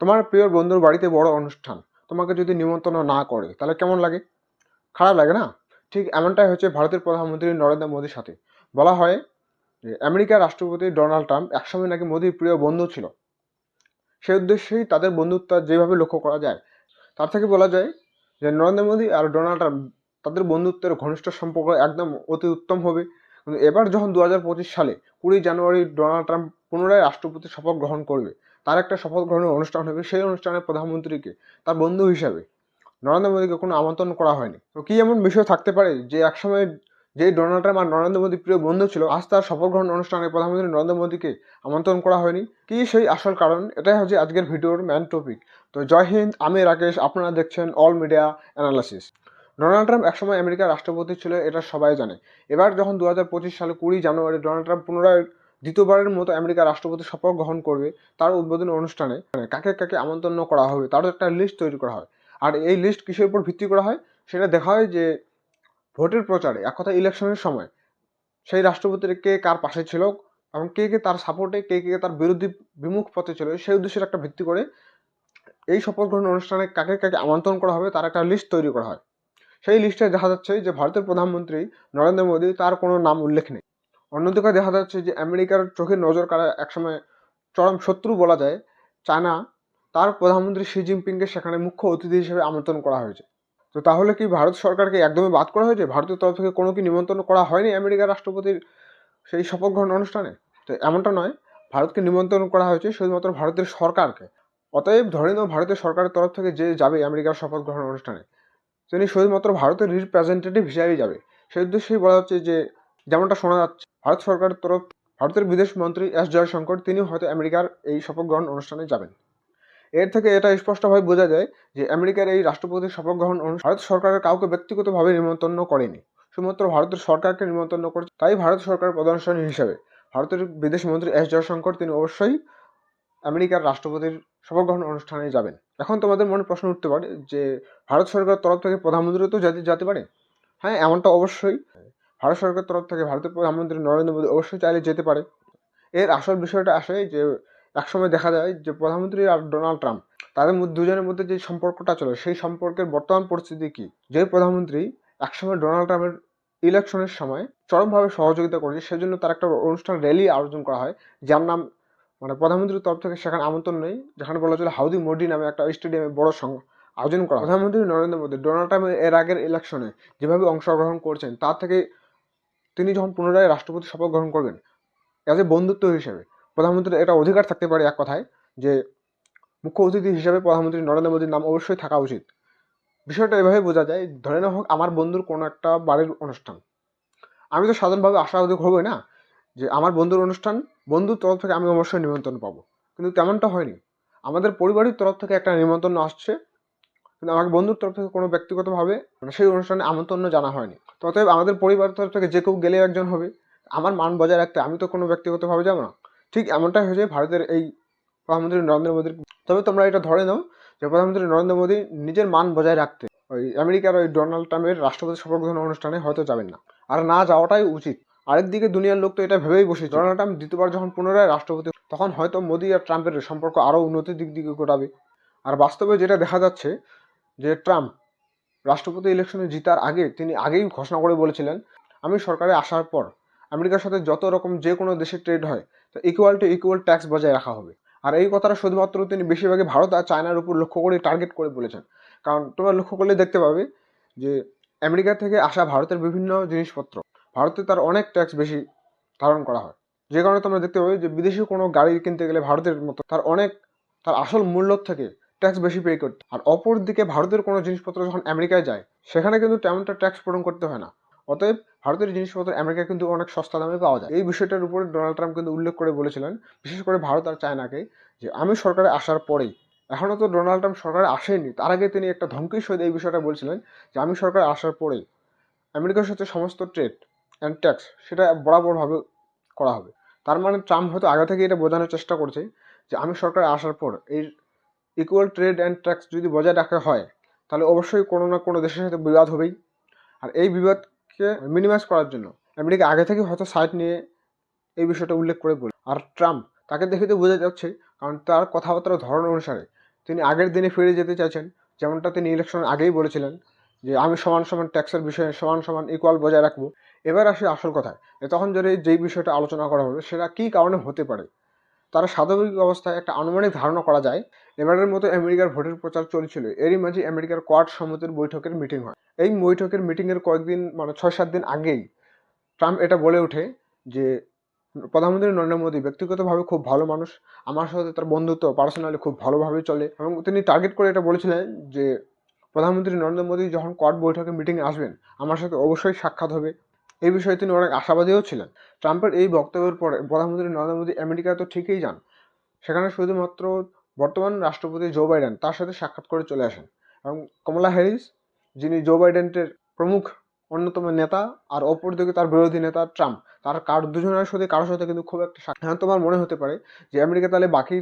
তোমার প্রিয় বন্ধুর বাড়িতে বড় অনুষ্ঠান। তোমাকে যদি নিমন্ত্রণ না করে, তাহলে কেমন লাগে? খারাপ লাগে না? ঠিক এমনটাই হচ্ছে ভারতের প্রধানমন্ত্রী নরেন্দ্র মোদীর সাথে। বলা হয় যে, আমেরিকার রাষ্ট্রপতি ডোনাল্ড ট্রাম্প একসময় নাকি মোদীর প্রিয় বন্ধু ছিল। সেই উদ্দেশ্যেই তাদের বন্ধুত্ব যেভাবে লক্ষ্য করা যায়, তার থেকে বলা যায় যে, নরেন্দ্র মোদী আর ডোনাল্ড ট্রাম্প তাদের বন্ধুত্বের ঘনিষ্ঠ সম্পর্ক একদম অতি উত্তম হবে। এবার যখন দু হাজার পঁচিশ সালে কুড়ি জানুয়ারি ডোনাল্ড ট্রাম্প পুনরায় রাষ্ট্রপতি শপথ গ্রহণ করবে তার একটা শপথ গ্রহণের অনুষ্ঠান হবে, সেই অনুষ্ঠানে প্রধানমন্ত্রীকে তার বন্ধু হিসাবে নরেন্দ্র মোদীকে কোনো আমন্ত্রণ করা হয়নি। তো কি এমন বিষয় থাকতে পারে যে একসময় যে ডোনাল্ড ট্রাম্প আর নরেন্দ্র মোদী প্রিয় বন্ধু ছিল, আজ তার শপথ গ্রহণ অনুষ্ঠানে প্রধানমন্ত্রী নরেন্দ্র মোদীকে আমন্ত্রণ করা হয়নি? কি সেই আসল কারণ? এটাই হচ্ছে আজকের ভিডিওর ম্যান টপিক তো জয় হিন্দ, আমি রাকেশ, আপনারা দেখছেন all media analysis Donald Trump একসময় আমেরিকার রাষ্ট্রপতি ছিল, এটা সবাই জানে। এবার যখন দু হাজার পঁচিশ সালে কুড়ি জানুয়ারি ডোনাল্ড ট্রাম্প পুনরায় দ্বিতীয়বারের মতো আমেরিকার রাষ্ট্রপতি শপথ গ্রহণ করবে তার উদ্বোধনী অনুষ্ঠানে। কাকে কাকে আমন্ত্রণ করা হবে, তারও একটা লিস্ট তৈরি করা হয়। আর এই লিস্ট কিসের উপর ভিত্তি করা হয়, সেটা দেখা হয় যে ভোটের প্রচারে, এক কথা ইলেকশনের সময়, সেই রাষ্ট্রপতির কে কার পাশে ছিল এবং কে কে তার সাপোর্টে কে কে তার বিরোধী বিমুখ পথে ছিল, সেই উদ্দেশ্যের একটা ভিত্তি করে এই শপথ গ্রহণ অনুষ্ঠানে কাকে কাকে আমন্ত্রণ করা হবে তার একটা লিস্ট তৈরি করা হয়। সেই লিস্টে দেখা যাচ্ছে যে ভারতের প্রধানমন্ত্রী নরেন্দ্র মোদী, তার কোনো নাম উল্লেখ নেই। অন্যদিকে দেখা যাচ্ছে যে আমেরিকার চোখে নজর কাড়া একসময় চরম শত্রু বলা যায় চায়না, তার প্রধানমন্ত্রী শি জিনপিংকে সেখানে মুখ্য অতিথি হিসেবে আমন্ত্রণ করা হয়েছে। তো তাহলে কি ভারত সরকারকে একদমই বাদ করা হয়েছে? ভারতের তরফ থেকে কোনো কি নিমন্ত্রণ করা হয়নি আমেরিকার রাষ্ট্রপতির সেই শপথ গ্রহণ অনুষ্ঠানে? তো এমনটা নয়, ভারতকে নিমন্ত্রণ করা হয়েছে শুধুমাত্র ভারতের সরকারকে। অতএব ধরে নাও ভারতের সরকারের তরফ থেকে যে যাবে আমেরিকার শপথ গ্রহণ অনুষ্ঠানে, তিনি শুধুমাত্র ভারতের রিপ্রেজেন্টেটিভ হিসাবেই যাবে। সেই উদ্দেশ্যেই বলা হচ্ছে যে যেমনটা শোনা যাচ্ছে, ভারত সরকারের তরফ, ভারতের বিদেশ মন্ত্রী এস জয়শঙ্কর, তিনিও হয়তো আমেরিকার এই শপথ গ্রহণ অনুষ্ঠানে যাবেন। এর থেকে এটা স্পষ্টভাবে বোঝা যায় যে আমেরিকার এই রাষ্ট্রপতির শপথ গ্রহণ ভারত সরকারের কাউকে ব্যক্তিগতভাবে নিমন্ত্রণ করেনি। শুধুমাত্র ভারতের সরকারকে নিমন্ত্রণ করেছে, তাই ভারত সরকার প্রধানসনী হিসাবে ভারতের বিদেশ মন্ত্রী এস জয়শঙ্কর, তিনি অবশ্যই আমেরিকার রাষ্ট্রপতির শপথ গ্রহণ অনুষ্ঠানে যাবেন। এখন তোমাদের মনে প্রশ্ন উঠতে পারে যে, ভারত সরকারের তরফ থেকে প্রধানমন্ত্রী তো যেতে যেতে পারে? হ্যাঁ এমনটা অবশ্যই। ভারত সরকারের তরফ থেকে ভারতের প্রধানমন্ত্রী নরেন্দ্র মোদী অবশ্যই চাইলে যেতে পারে। এর আসল বিষয়টা আসে যে, একসময় দেখা যায় যে, প্রধানমন্ত্রী আর ডোনাল্ড ট্রাম্প, তাদের দুজনের মধ্যে যে সম্পর্কটা চলে, সেই সম্পর্কের বর্তমান পরিস্থিতি কি? যে প্রধানমন্ত্রী একসময় ডোনাল্ড ট্রাম্পের ইলেকশনের সময় চরমভাবে সহযোগিতা করেছে, সেজন্য তার একটা অনুষ্ঠান র্যালি আয়োজন করা হয়, যার নাম মানে প্রধানমন্ত্রীর তরফ থেকে সেখানে আমন্ত্রণ নেই, যেখানে বলা হচ্ছিল হাউদি মোডি নামে একটা স্টেডিয়ামে বড় সং, আয়োজন করা প্রধানমন্ত্রী নরেন্দ্র মোদী, ডোনাল্ড ট্রাম্প এর আগের ইলেকশনে যেভাবে অংশগ্রহণ করছেন, তার থেকে তিনি যখন পুনরায় রাষ্ট্রপতি শপথ গ্রহণ করবেন অ্যাজ এ বন্ধুত্ব হিসেবে, প্রধানমন্ত্রীর এটা অধিকার থাকতে পারে এক কথায়, যে মুখ্য অতিথি হিসেবে প্রধানমন্ত্রী নরেন্দ্র মোদীর নাম অবশ্যই থাকা উচিত। বিষয়টা এভাবে বোঝা যায়, ধরে নেওয়া হোক আমার বন্ধুর কোনো একটা বাড়ির অনুষ্ঠান। আমি তো সাধারণভাবে আশাবাদী হবই না যে আমার বন্ধুর অনুষ্ঠান বন্ধুর তরফ থেকে আমি অবশ্যই নিমন্ত্রণ পাবো। কিন্তু তেমনটা হয়নি। আমাদের পরিবারের তরফ থেকে একটা নিমন্ত্রণ আসছে, কিন্তু আমাকে বন্ধুর তরফ থেকে কোনো ব্যক্তিগতভাবে মানে সেই অনুষ্ঠানে আমন্ত্রণ জানা হয়নি। তো অতএব আমাদের পরিবার তরফ থেকে যে কেউ গেলে একজন হবে আমার মান বজায় রাখতে আমি তো কোনো ব্যক্তিগতভাবে যাব না ঠিক এমনটাই হয়েছে ভারতের এই প্রধানমন্ত্রী নরেন্দ্র মোদীর তবে তোমরা এটা ধরে নাও যে প্রধানমন্ত্রী নরেন্দ্র মোদী নিজের মান বজায় রাখতে ওই আমেরিকার ওই ডোনাল্ড ট্রাম্পের রাষ্ট্রপতি শপথ গ্রহণ অনুষ্ঠানে হয়তো যাবেন না আর না যাওয়াটাই উচিত আরেকদিকে দুনিয়ার লোক তো এটা ভেবেই বসে ডোনাল্ড ট্রাম্প দ্বিতীয়বার যখন পুনরায় রাষ্ট্রপতি তখন হয়তো মোদী আর ট্রাম্পের সম্পর্ক আরও উন্নতির দিক দিকে ঘটাবে আর বাস্তবে যেটা দেখা যাচ্ছে যে ট্রাম্প রাষ্ট্রপতি ইলেকশনে জিতার আগে তিনি আগেই ঘোষণা করে বলেছিলেন, আমি সরকারে আসার পর আমেরিকার সাথে যত রকম যে কোনো দেশে ট্রেড হয়, তো ইকুয়াল টু ইকুয়াল ট্যাক্স বজায় রাখা হবে। আর এই কথাটা শুধুমাত্র তিনি বেশিরভাগই ভারত আর চায়নার উপর লক্ষ্য করে টার্গেট করে বলেছেন। কারণ তোমরা লক্ষ্য করলে দেখতে পাবে যে আমেরিকা থেকে আসা ভারতের বিভিন্ন জিনিসপত্র, ভারতে তার অনেক ট্যাক্স বেশি ধারণ করা হয়। যে কারণে তোমরা দেখতে পাবে যে বিদেশি কোনো গাড়ি কিনতে গেলে ভারতের মতো তার অনেক, তার আসল মূল্য থেকে ট্যাক্স বেশি পে করতে। আর অপর দিকে ভারতের কোনো জিনিসপত্র যখন আমেরিকায় যায়, সেখানে কিন্তু তেমনটা ট্যাক্স পূরণ করতে হয় না। অতএব ভারতের জিনিসপত্র আমেরিকা কিন্তু অনেক সস্তা দামে পাওয়া যায়। এই বিষয়টার উপরে ডোনাল্ড ট্রাম্প কিন্তু উল্লেখ করে বলেছিলেন, বিশেষ করে ভারত আর চায়নাকে, যে আমি সরকারে আসার পরেই এখনও তো ডোনাল্ড ট্রাম্প সরকারে আসেনি, তার আগে তিনি একটা ধমকির সহিত এই বিষয়টা বলছিলেন, যে আমি সরকারে আসার পরেই আমেরিকার সাথে সমস্ত ট্রেড অ্যান্ড ট্যাক্স সেটা বরাবরভাবে করা হবে। তার মানে ট্রাম্প হয়তো আগে থেকে এটা বোঝানোর চেষ্টা করছে, যে আমি সরকারে আসার পর এই ইকুয়াল ট্রেড অ্যান্ড ট্যাক্স যদি বজায় রাখা হয়, তাহলে অবশ্যই কোনো না কোনো দেশের সাথে বিবাদ হবেই। আর এই বিবাদকে মিনিমাইজ করার জন্য আমেরিকা আগে থেকে হয়তো সাইড নিয়ে এই বিষয়টা উল্লেখ করে বলে। আর ট্রাম্প তাকে দেখে তো বোঝা যাচ্ছে, কারণ তার কথাবার্তার ধরন অনুসারে তিনি আগের দিনে ফিরে যেতে চাইছেন, যেমনটা তিনি ইলেকশন আগেই বলেছিলেন, যে আমি সমান সমান ট্যাক্সের বিষয়ে সমান সমান ইকুয়াল বজায় রাখব। এবার আসি আসল কথায় তখন যদি যেই বিষয়টা আলোচনা করা হবে, সেটা কী কারণে হতে পারে? তারা স্বাভাবিক অবস্থায় একটা আনুমানিক ধারণা করা যায় এবারের মতো আমেরিকার ভোটের প্রচার চলছিল। এরই মাঝে আমেরিকার কোয়াড সমিতির বৈঠকের মিটিং হয়। এই বৈঠকের মিটিংয়ের কয়েকদিন মানে ছয় সাত দিন আগেই ট্রাম্প এটা বলে ওঠে যে, প্রধানমন্ত্রী নরেন্দ্র মোদী ব্যক্তিগতভাবে খুব ভালো মানুষ, আমার সাথে তার বন্ধুত্ব পার্সোনালি খুব ভালোভাবেই চলে এবং তিনি টার্গেট করে এটা বলেছিলেন যে, প্রধানমন্ত্রী নরেন্দ্র মোদী যখন কোয়াড বৈঠকে মিটিংয়ে আসবেন, আমার সাথে অবশ্যই সাক্ষাৎ হবে। এই বিষয়ে তিনি অনেক আশাবাদীও ছিলেন। ট্রাম্পের এই বক্তব্যের পরে প্রধানমন্ত্রী নরেন্দ্র মোদী আমেরিকা তো ঠিকই যান। সেখানে শুধুমাত্র বর্তমান রাষ্ট্রপতি জো বাইডেন তার সাথে সাক্ষাৎ করে চলে আসেন এবং কমলা হ্যারিস যিনি জো বাইডেনের প্রমুখ অন্যতম নেতা আর অপরদিকে তার বিরোধী নেতা ট্রাম্প তার কার দুজনের সাথে, কারোর সাথে কিন্তু খুব একটা সাক্ষাৎ হ্যাঁ তোমার মনে হতে পারে যে আমেরিকা তাহলে বাকি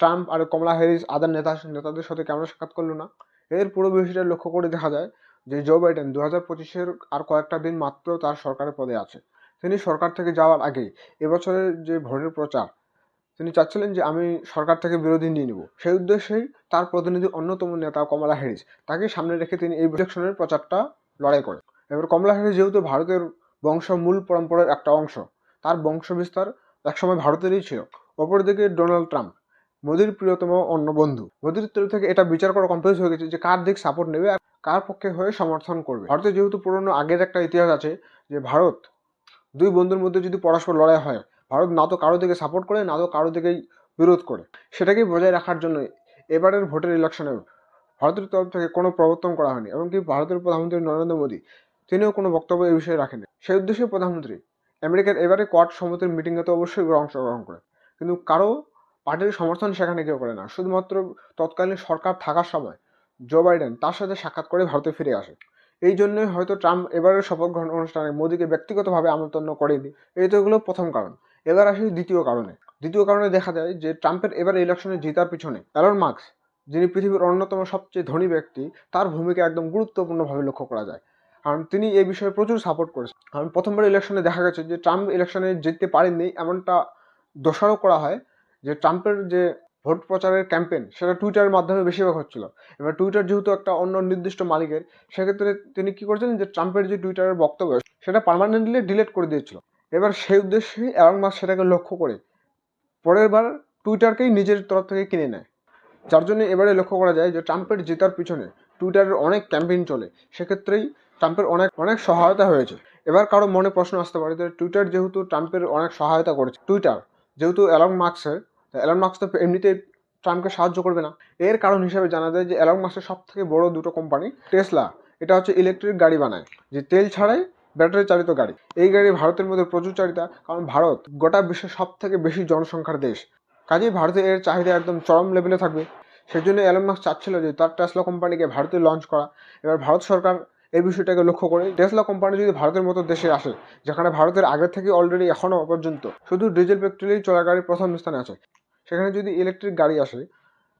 ট্রাম্প আর কমলা হ্যারিস আদার নেতা, নেতাদের সাথে কেমন সাক্ষাৎ করল না? এর পুরো বিষয়টা লক্ষ্য করে দেখা যায় যে জো বাইডেন দু হাজার পঁচিশের আর কয়েকটা দিন মাত্র তার সরকারের পদে আছে। তিনি সরকার থেকে যাওয়ার আগেই এবছরের যে ভোটের প্রচার তিনি চাচ্ছিলেন যে আমি সরকার থেকে বিরোধী নিয়ে নেব। সেই উদ্দেশ্যেই তার প্রতিনিধি অন্যতম নেতা কমলা হ্যারিস তাকে সামনে রেখে তিনি এই ইলেকশনের প্রচারটা লড়াই করেন। এবার কমলা হ্যারিস যেহেতু ভারতের বংশ মূল পরম্পরার একটা অংশ, তার বংশ বিস্তার একসময় ভারতেরই ছিল। অপরদিকে ডোনাল্ড ট্রাম্প, মোদির প্রিয়তম অন্য বন্ধু। মোদির তরফ থেকে এটা বিচার করা কমপ্লিট হয়ে গেছে যে কার দিক সাপোর্ট নেবে আর কার পক্ষে হয়ে সমর্থন করবে। ভারতের যেহেতু পুরনো আগের একটা ইতিহাস আছে যে ভারত দুই বন্ধুর মধ্যে যদি পরস্পর লড়াই হয় ভারত না তো কারও দিকে সাপোর্ট করে, না তো কারও দিকেই বিরোধ করে। সেটাকে বজায় রাখার জন্য এবারের ভোটের ইলেকশনে ভারতের তরফ থেকে কোনো প্রবর্তন করা হয়নি। এমনকি ভারতের প্রধানমন্ত্রী নরেন্দ্র মোদী, তিনিও কোনো বক্তব্য এই বিষয়ে রাখেনি সেই উদ্দেশ্যে প্রধানমন্ত্রী, আমেরিকার এবারে কোয়াড সমিতির মিটিংয়ে তো অবশ্যই অংশগ্রহণ করে। কিন্তু কারও পার্টির সমর্থন সেখানে কেউ করে না। শুধুমাত্র তৎকালীন সরকার থাকার সময় জো বাইডেন তার সাথে সাক্ষাৎ করে ভারতে ফিরে আসে। এই জন্যই হয়তো ট্রাম্প এবারের শপথ গ্রহণ অনুষ্ঠানে মোদীকে ব্যক্তিগতভাবে আমন্ত্রণ করেনি। এই তো হলো প্রথম কারণ। এবার আসি দ্বিতীয় কারণে। দ্বিতীয় কারণে দেখা যায় যে, ট্রাম্পের এবার ইলেকশনে জেতার পিছনে অ্যালন মার্কস যিনি পৃথিবীর অন্যতম সবচেয়ে ধনী ব্যক্তি, তার ভূমিকা একদম গুরুত্বপূর্ণভাবে লক্ষ্য করা যায়। কারণ তিনি এই বিষয়ে প্রচুর সাপোর্ট করেছেন। কারণ প্রথমবার ইলেকশনে দেখা গেছে যে, ট্রাম্প ইলেকশনে জিততে পারেননি, এমনটা দোষারোপ করা হয় যে, ট্রাম্পের যে ভোট প্রচারের ক্যাম্পেন সেটা টুইটারের মাধ্যমে বেশিরভাগ হচ্ছিল। এবার টুইটার যেহেতু একটা অন্য নির্দিষ্ট মালিকের, সেক্ষেত্রে তিনি কি করেছেন যে, ট্রাম্পের যে টুইটারের বক্তব্য, সেটা পার্মানেন্টলি ডিলিট করে দিয়েছিল। এবার সেই উদ্দেশ্যেই অ্যালন মাস সেটাকে লক্ষ্য করে পরের বার টুইটারকেই নিজের তরফ থেকে কিনে নেয়। যার জন্য এবারে লক্ষ্য করা যায় যে ট্রাম্পের জেতার পিছনে টুইটারের অনেক ক্যাম্পেইন চলে। সেক্ষেত্রেই ট্রাম্পের অনেক অনেক সহায়তা হয়েছে। এবার কারও মনে প্রশ্ন আসতে পারে যে টুইটার যেহেতু ট্রাম্পের অনেক সহায়তা করেছে টুইটার যেহেতু অ্যালন মার্কসের অ্যালন মার্কস তো এমনিতেই ট্রাম্পকে সাহায্য করবে না। এর কারণ হিসেবে জানা যায় যে অ্যালন মার্কসের সব থেকে বড় দুটো কোম্পানি টেসলা এটা হচ্ছে ইলেকট্রিক গাড়ি বানায়, যে তেল ছাড়াই ব্যাটারি চালিত গাড়ি। এই গাড়ি ভারতের মধ্যে প্রচুর চাহিদা, কারণ ভারত গোটা বিশ্বের সব থেকে বেশি জনসংখ্যার দেশ। কাজেই ভারতে এর চাহিদা একদম চরম লেভেলে থাকবে। সেই জন্য অ্যালন মার্কস চাচ্ছিল যে তার টেসলা কোম্পানিকে ভারতে লঞ্চ করা। এবার ভারত সরকার এই বিষয়টাকে লক্ষ্য করে টেসলা কোম্পানি যদি ভারতের মতো দেশে আসে, যেখানে ভারতের আগে থেকে অলরেডি এখনও পর্যন্ত শুধু ডিজেল পেট্রোলেই চলা গাড়ি প্রথম স্থানে আছে, সেখানে যদি ইলেকট্রিক গাড়ি আসে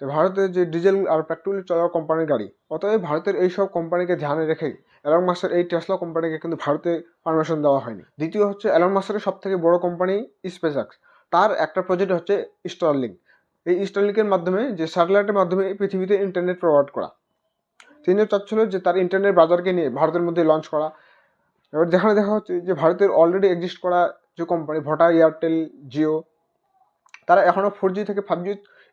তো ভারতের যে ডিজেল আর পেট্রোলে চলা কোম্পানির গাড়ি, অতএব ভারতের এই সব কোম্পানিকে ধ্যানে রেখেই অ্যালন মাসের এই টেসলা কোম্পানিকে কিন্তু ভারতে পারমিশন দেওয়া হয়নি। দ্বিতীয় হচ্ছে অ্যালন মাসের সব থেকে বড় কোম্পানি স্পেসএক্স তার একটা প্রজেক্ট হচ্ছে স্টারলিং এই স্টারলিংকের মাধ্যমে, যে স্যাটেলাইটের মাধ্যমে পৃথিবীতে ইন্টারনেট প্রোভাইড করা। তিনিও চাচ্ছিল যে তার ইন্টারনেট বাজারকে নিয়ে ভারতের মধ্যে লঞ্চ করা। এবার যেখানে দেখা হচ্ছে যে ভারতের অলরেডি এক্সিস্ট করা যে কোম্পানি ভোটা এয়ারটেল জিও তারা এখনও ফোর জি থেকে ফাইভ জি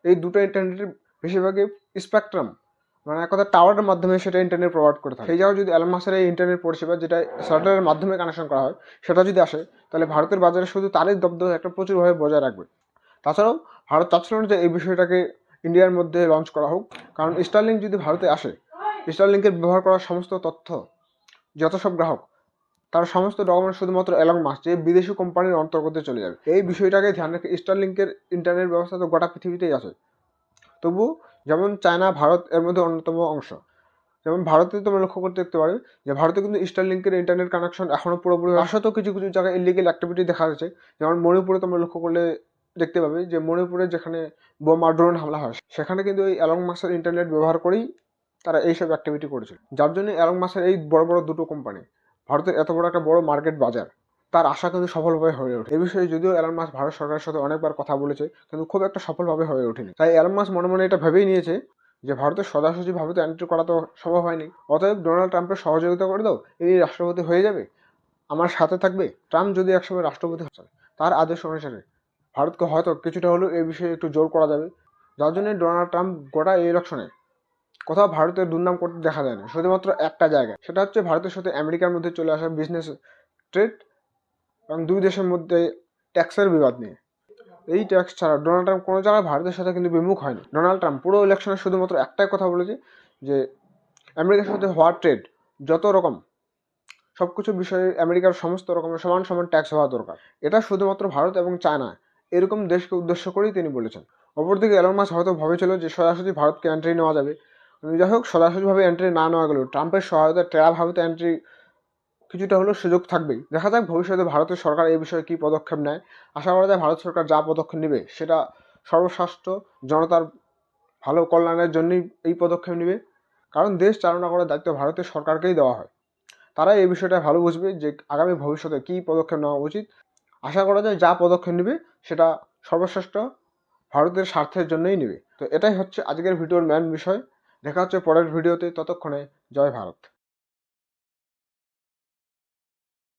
এই দুটো ইন্টারনেটের বেশিরভাগই স্পেকট্রাম মানে এক কথা টাওয়ারের মাধ্যমে সেটা ইন্টারনেট প্রোভাইড করে থাকে। সেই জায়গায় যদি অ্যালন মাসের এই ইন্টারনেট পরিষেবা যেটা স্যাটেলাইটের মাধ্যমে কানেকশন করা হয়, সেটা যদি আসে, তাহলে ভারতের বাজারে শুধু তারই দব্দ একটা প্রচুরভাবে বজায় রাখবে। তাছাড়াও ভারত চাচ্ছিল যে এই বিষয়টাকে ইন্ডিয়ার মধ্যে লঞ্চ করা হোক। কারণ স্টারলিং যদি ভারতে আসে স্টারলিংকের ব্যবহার করা সমস্ত তথ্য, যত সব গ্রাহক তার সমস্ত ডকুমেন্ট শুধুমাত্র অ্যালং মাস যে বিদেশি কোম্পানির অন্তর্গত চলে যাবে। এই বিষয়টাকে ধ্যান রেখে স্টারলিংকের ইন্টারনেট ব্যবস্থা তো গোটা পৃথিবীতেই আছে। তবু যেমন চায়না ভারত এর মধ্যে অন্যতম অংশ। যেমন ভারতে তোমরা লক্ষ্য করতে দেখতে পারবে যে ভারতে কিন্তু স্টারলিংকের ইন্টারনেট কানেকশন এখনও পুরোপুরি আসতেও কিছু কিছু জায়গায় ইলিগেল অ্যাক্টিভিটি দেখা যাচ্ছে। যেমন মণিপুরে তোমরা লক্ষ্য করলে দেখতে পাবে যে মণিপুরে যেখানে বোমা ড্রোন হামলা হয়, সেখানে কিন্তু এই অ্যালং মাসের ইন্টারনেট ব্যবহার করেই তারা এইসব অ্যাক্টিভিটি করেছিল। যার জন্য অ্যালং মাসের এই বড় বড় দুটো কোম্পানি ভারতের এত বড় একটা বড় মার্কেট বাজার, তার আশা কিন্তু সফলভাবে হয়ে ওঠে। এই বিষয়ে যদিও এলন মাস ভারত সরকারের সাথে অনেকবার কথা বলেছে, কিন্তু খুব একটা সফলভাবে হয়ে ওঠেনি। তাই এলন মাস মনে মনে এটা ভেবেই নিয়েছে যে ভারতের সোজাসুজি ভাবে তো এন্ট্রি করা তো সম্ভব হয়নি। অতএব ডোনাল্ড ট্রাম্পের সহযোগিতা করে দাও এই রাষ্ট্রপতি হয়ে যাবে, আমার সাথে থাকবে। ট্রাম্প যদি একসময় রাষ্ট্রপতি হচ্ছে তার আদেশ অনুসারে ভারতকে হয়তো কিছুটা হলেও এই বিষয়ে একটু জোর করা যাবে। যার জন্য ডোনাল্ড ট্রাম্প গোটা এই ইলেকশনে কোথাও ভারতের দুর্নাম করতে দেখা যায় না। শুধুমাত্র একটা জায়গায়। সেটা হচ্ছে ভারতের সাথে আমেরিকার মধ্যে চলে আসা বিজনেস ট্রেড এবং দুই দেশের মধ্যে ট্যাক্সের বিবাদ নিয়ে। এই ট্যাক্স ছাড়া ডোনাল্ড ট্রাম্প কোনো জায়গায় ভারতের সাথে কিন্তু বিমুখ হয়নি। ডোনাল্ড ট্রাম্প পুরো ইলেকশনে শুধুমাত্র একটাই কথা বলেছে যে, আমেরিকার সাথে হওয়ার ট্রেড যত রকম সব কিছু বিষয়ে আমেরিকার সমস্ত রকমের সমান সমান ট্যাক্স হওয়া দরকার। এটা শুধুমাত্র ভারত এবং চায়না এরকম দেশকে উদ্দেশ্য করেই তিনি বলেছেন। অপরদিকে এলন মাস হয়তো ভেবেছিল যে সরাসরি ভারতকে এন্ট্রি নেওয়া যাবে। যাই হোক সরাসরিভাবে এন্ট্রি না নেওয়া গেলেও ট্রাম্পের সহায়তা টেরাভাবে এন্ট্রি কিছুটা হলেও সুযোগ থাকবেই। দেখা যাক ভবিষ্যতে ভারতের সরকার এই বিষয়ে কী পদক্ষেপ নেয়। আশা করা যায় ভারত সরকার যা পদক্ষেপ নেবে সেটা সর্বশ্রেষ্ঠ জনতার ভালো কল্যাণের জন্যই এই পদক্ষেপ নেবে। কারণ দেশ চালনা করার দায়িত্ব ভারতের সরকারকেই দেওয়া হয়। তারা এই বিষয়টা ভালো বুঝবে যে আগামী ভবিষ্যতে কী পদক্ষেপ নেওয়া উচিত। আশা করা যায় যা পদক্ষেপ নেবে সেটা সর্বশ্রেষ্ঠ ভারতের স্বার্থের জন্যই নেবে। তো এটাই হচ্ছে আজকের ভিডিওর মেন বিষয়। দেখা হচ্ছে পরের ভিডিওতে ততক্ষণে জয় ভারত।